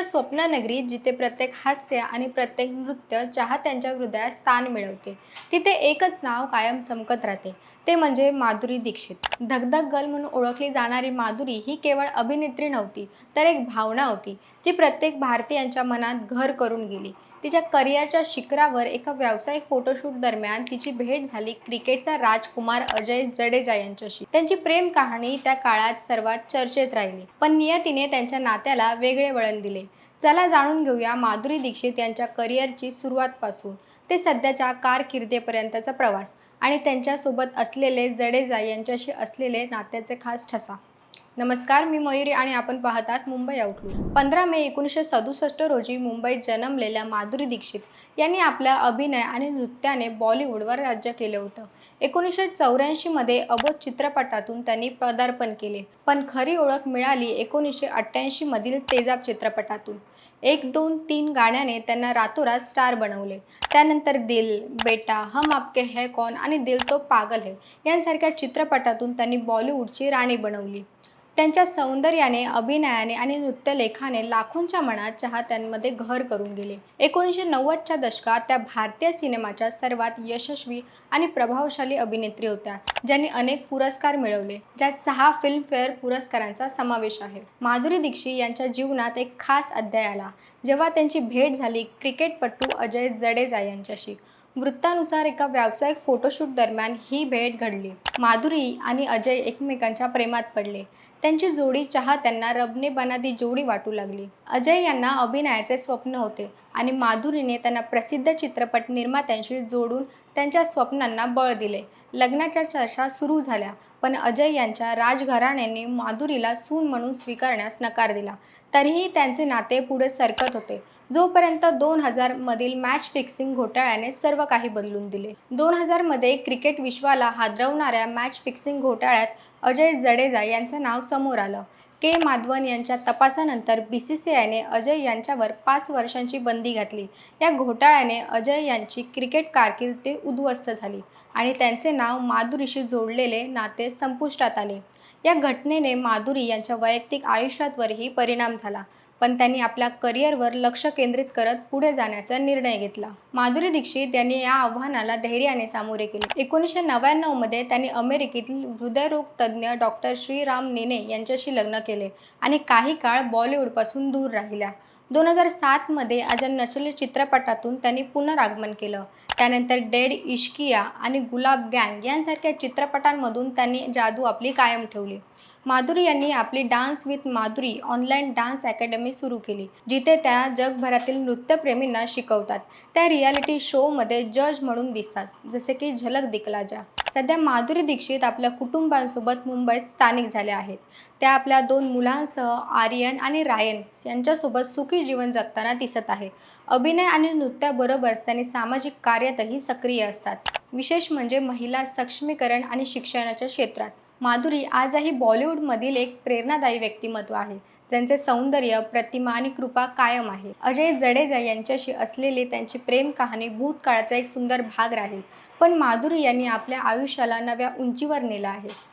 अशा स्वप्ननगरी जिथे प्रत्येक हास्य आणि प्रत्येक नृत्य चाहत्यांच्या हृदयात स्थान मिळवते तिथे एकच नाव कायम चमकत राहते. ते म्हणजे माधुरी दीक्षित. धगधग गर्ल म्हणून ओळखली जाणारी माधुरी ही केवळ अभिनेत्री नव्हती तर एक भावना होती जी प्रत्येक भारतीयांच्या मनात घर करून गेली. तिच्या करिअरच्या शिखरावर एका व्यावसायिक फोटोशूट दरम्यान तिची भेट झाली क्रिकेटचा राजकुमार अजय जडेजा यांच्याशी. त्यांची प्रेम कहाणी त्या काळात सर्वात चर्चेत राहिली पण नियतीने त्यांच्या नात्याला वेगळे वळण दिले. चला जाणून घेऊया माधुरी दीक्षित यांच्या करिअरची सुरुवातपासून. ते सध्याच्या कारकिर्दीपर्यंतचा प्रवास आणि त्यांच्यासोबत असलेले जडेजा यांच्याशी असलेले नात्याचे खास ठसा. नमस्कार मी मयुरी आणि आपण पाहतात मुंबई आउटलुक पंधरा मे एकोणीसशे सदुसष्ट रोजी मुंबईत जन्मलेल्या माधुरी दीक्षित यांनी आपल्या अभिनय आणि नृत्याने बॉलिवूडवर राज्य केलं होतं. एकोणीसशे चौऱ्याऐंशीमध्ये अबोध चित्रपटातून त्यांनी पदार्पण केले. पण खरी ओळख मिळाली एकोणीसशे अठ्ठ्याऐंशीमधील तेजाब चित्रपटातून. एक दोन तीन गाण्याने त्यांना रातोरात स्टार बनवले. त्यानंतर दिल बेटा हम आपके है कौन? आणि दिल तो पागल है. यांसारख्या चित्रपटातून त्यांनी बॉलिवूडची राणी बनवली. त्यांच्या सौंदर्याने अभिनयाने आणि नृत्यलेखाने लाखोंच्या मनात चाहत्यांमध्ये घर करून गेले. एकोणीसशे नव्वदच्या दशकात त्या भारतीय सिनेमाच्या सर्वात यशस्वी आणि प्रभावशाली अभिनेत्री होत्या ज्यांनी अनेक पुरस्कार मिळवले ज्यात सहा फिल्मफेअर पुरस्कारांचा समावेश आहे. माधुरी दीक्षित यांच्या जीवनात एक खास अध्याय आला जेव्हा त्यांची भेट झाली क्रिकेटपटू अजय जडेजा यांच्याशी. वृत्तानुसार एका व्यावसायिक फोटोशूट दरम्यान ही भेट घडली. माधुरी आणि अजय एकमेकांच्या प्रेमात पडले. त्यांची जोडी चाहत्यांना रबने बनादी जोडी वाटू लागली. अजय यांना अभिनयाचे स्वप्न होते आणि माधुरीने त्यांना प्रसिद्ध चित्रपट निर्मात्यांशी जोडून त्यांच्या स्वप्नांना बळ दिले. लग्नाच्या चर्चा सुरू झाल्या पण अजय यांच्या राजघराण्याने माधुरीला सून म्हणून स्वीकारण्यास नकार दिला. तरीही त्यांचे नाते पुढे सरकत होते. जोपर्यंत दोन हजारमधील मॅच फिक्सिंग घोटाळ्याने सर्व काही बदलून दिले. दोन हजारमध्ये क्रिकेट विश्वाला हादरवणाऱ्या मॅच फिक्सिंग घोटाळ्यात अजय जडेजा यांचं नाव समोर आलं. के. माधवन यांच्या तपासानंतर बी सी सी आयने अजय यांच्यावर पाच वर्षांची बंदी घातली. या घोटाळ्याने अजय यांची क्रिकेट कारकिर्दी उद्ध्वस्त झाली आणि त्यांचे नाव माधुरीशी जोडलेले नाते संपुष्टात आले. या घटनेने माधुरी यांच्या वैयक्तिक आयुष्यावरही परिणाम झाला. पण त्यांनी आपल्या करिअरवर लक्ष केंद्रित करत पुढे जाण्याचा निर्णय घेतला. माधुरी दीक्षित यांनी या आव्हानाला धैर्याने सामोरे केले एकोणीसशे नव्याण्णवमध्ये त्यांनी अमेरिकेतील हृदयरोग तज्ज्ञ डॉक्टर श्रीराम नेने यांच्याशी लग्न केले आणि काही काळ बॉलिवूडपासून दूर राहिल्या. दोन हजार सातमध्ये अजन नचले चित्रपटातून त्यांनी पुनरागमन केलं. त्यानंतर डेड इश्किया आणि गुलाब गँग यांसारख्या चित्रपटांमधून त्यांनी जादू आपली कायम ठेवली. माधुरी यांनी आपली dance with Madhuri online dance academy सुरू केली जिथे त्या जगभरातील नृत्यप्रेमींना शिकवतात. त्या रियालिटी शोमध्ये जज म्हणून दिसतात जसे की झलक दिखला जा. सध्या माधुरी दीक्षित आपल्या कुटुंबांसोबत मुंबईत स्थानिक झाल्या आहेत. त्या आपल्या दोन मुलांसह आर्यन आणि रायन यांच्यासोबत सुखी जीवन जगताना दिसत आहे अभिनय आणि नृत्याबरोबरच त्यांनी सामाजिक कार्यातही सक्रिय असतात. विशेष म्हणजे महिला सक्षमीकरण आणि शिक्षणाच्या क्षेत्रात. माधुरी आजही बॉलिवूडमधील एक प्रेरणादायी व्यक्तिमत्व आहे. ज्यांचे सौंदर्य प्रतिमा आणि कृपा कायम आहे. अजय जडेजा यांच्याशी असलेली त्यांची प्रेम कहाणी भूतकाळाचा एक सुंदर भाग राहील. पण माधुरी यांनी आपल्या आयुष्याला नव्या उंचीवर नेलं आहे.